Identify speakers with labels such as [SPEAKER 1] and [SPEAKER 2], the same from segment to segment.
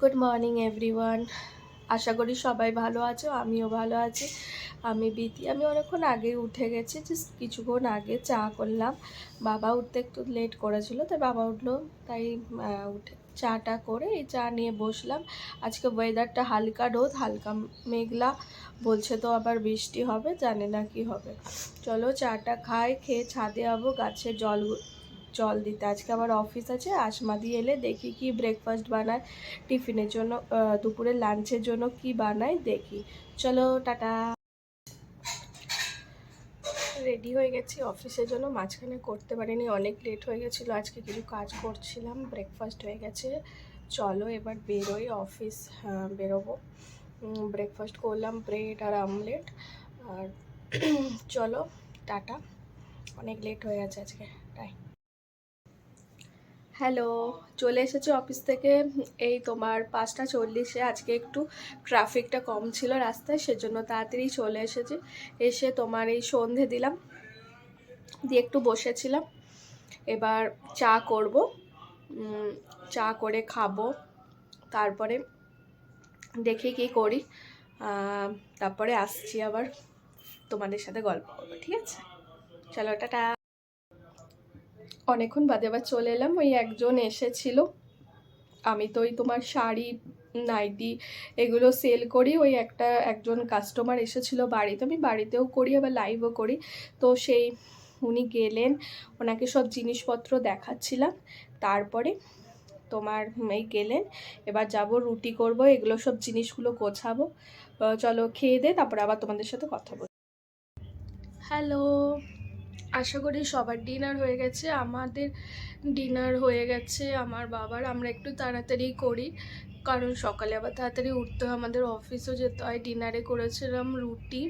[SPEAKER 1] Good morning everyone আশা করি সবাই ভালো আছো, আমিও ভালো আছি। আমি বিতি আমি অনেকক্ষণ আগে উঠে গেছি জাস্ট কিছুক্ষণ আগে চা করলাম। বাবা উঠতে একটু লেট করেছিল, তাই বাবা উঠল, তাই উঠে চাটা করে এই চা নিয়ে বসলাম। আজকে ওয়েদারটা হালকা রোদ, হালকা মেঘলা, বলছে তো আবার বৃষ্টি হবে, জানে না কি হবে। চলো চাটা খাই, খেয়ে ছাদে যাব, গাছে জল জল দিতে। আজকে আবার অফিস আছে আসমা দিয়ে এলে দেখি কি ব্রেকফাস্ট বানায় টিফিনের জন্য দুপুরে লাঞ্চের জন্য কি বানায় দেখি। চলো টাটা। রেডি হয়ে গেছি অফিসের জন্য মাঝখানে করতে পারিনি অনেক লেট হয়ে গেছিল আজকে কিছু কাজ করছিলাম ব্রেকফাস্ট হয়ে গেছে। চলো এবার বেরোই অফিস আহ, বেরোবো। ব্রেকফাস্ট করলাম ব্রেড আর আমলেট আর চলো টাটা। অনেক লেট হয়ে গেছে আজকে তাই হ্যালো, চলে এসেছি অফিস থেকে। এই তোমার পাঁচটা চল্লিশে আজকে একটু ট্রাফিকটা কম ছিল রাস্তায়, সেজন্য তাড়াতাড়ি চলে এসেছি। এসে তোমার এই সন্ধে দিলাম, দিয়ে একটু বসেছিলাম। এবার চা করব চা করে খাব, তারপরে দেখি কি করি। তারপরে আসছি আবার তোমাদের সাথে গল্প করব, ঠিক আছে? চলো, টাটা। অনেকক্ষণ বাদে আবার চলে এলাম, ওই একজন এসেছিল। আমি তো ওই তোমার শাড়ি, নাইটি এগুলো সেল করি, ওই একটা একজন কাস্টমার এসেছিল বাড়িতে, আমি বাড়িতেও করি, আবার লাইভও করি। তো সেই উনি গেলেন, ওনাকে সব জিনিসপত্র দেখাচ্ছিলাম, তারপরে তোমার এই গেলেন, এবার যাব, রুটি করব, এগুলো সব জিনিসগুলো গোছাবো। চলো খেয়ে দে, তারপরে আবার তোমাদের সাথে কথা বল হ্যালো আশা করি সবার ডিনার হয়ে গেছে, আমাদের ডিনার হয়ে গেছে, আমার বাবার। আমরা একটু তাড়াতাড়ি করি, কারণ সকালে আবার তাড়াতাড়ি উঠতে হয়, আমাদের অফিসও যেতে হয়। ডিনারে করেছিলাম রুটি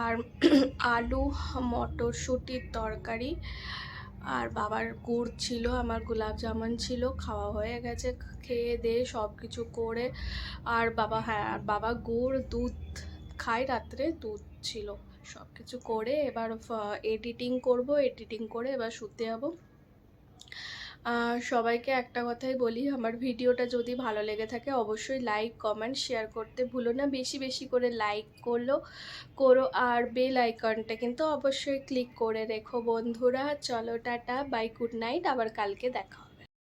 [SPEAKER 1] আর আলু, মটরশুঁটির তরকারি। আর বাবার গুড় ছিল, আমার গোলাপ জামুন ছিল, খাওয়া হয়ে গেছে, খেয়ে দিয়ে সব কিছু করে। আর বাবা হ্যাঁ আর বাবা গুড়, দুধ খায়, রাত্রে দুধ ছিল। সব কিছু করে এবার এডিটিং করব এডিটিং করে এবার শুতে যাব। সবাইকে একটা কথাই বলি, আমার ভিডিওটা যদি ভালো লেগে থাকে অবশ্যই লাইক কমেন্ট শেয়ার করতে ভুলো না। বেশি বেশি করে লাইক করল, করো। আর বেল আইকনটা কিন্তু অবশ্যই ক্লিক করে রেখো বন্ধুরা। চলো, টাটা বাই গুড নাইট আবার কালকে দেখা